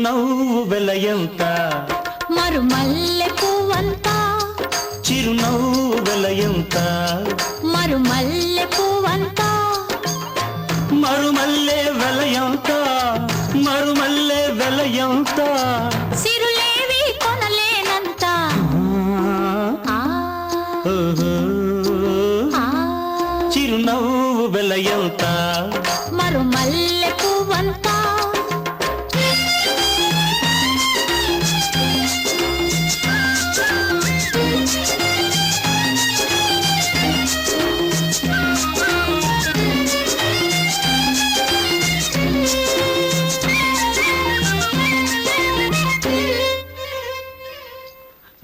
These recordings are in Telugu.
చిరునవ్వు వెలయంత. మరు మల్లె పువ్వంతా చిరునవ్వు వెలయంత. మరు మల్లె పువ్వంతా మరుమల్లే వెలయంత. మరుమల్లే వెలయంత. సిరులేవి కొనలేనంత. చిరునవ్వు వెలయంత.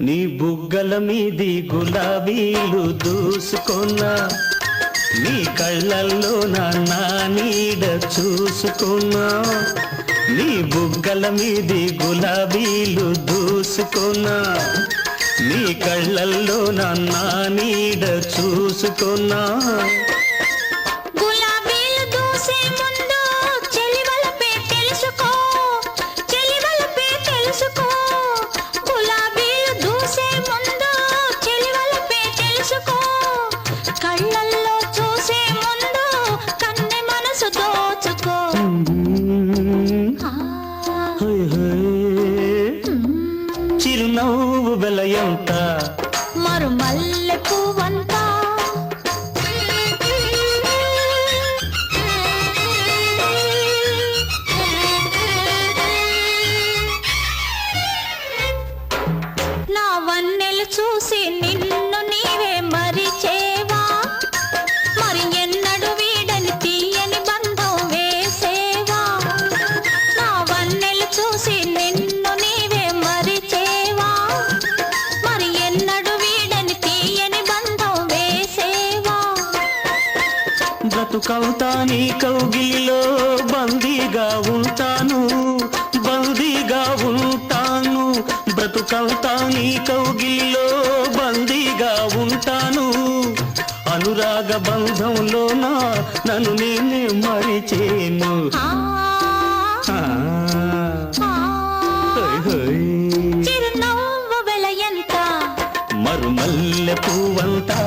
నీ బుగ్గల మీది గులాబీలు దూసుకున్నా నీ కళ్ళల్లో నా నీడ చూసుకున్నా నీ బుగ్గల మీది గులాబీలు దూసుకున్నా నీ కళ్ళల్లో నా నీడ చూసుకున్నా. చిరునవ్వు వెలయంత మరు మల్లె పువ్వంతా బ్రతుకంతా నీ కౌగిలిలో బందీగా ఉంటాను బందీగా ఉంటాను. బ్రతుకంతా నీ కౌగిలిలో బందీగా ఉంటాను. అనురాగ బంధంలోన నన్ను నేనే మరిచేను. మరుమల్లె పువ్వంతా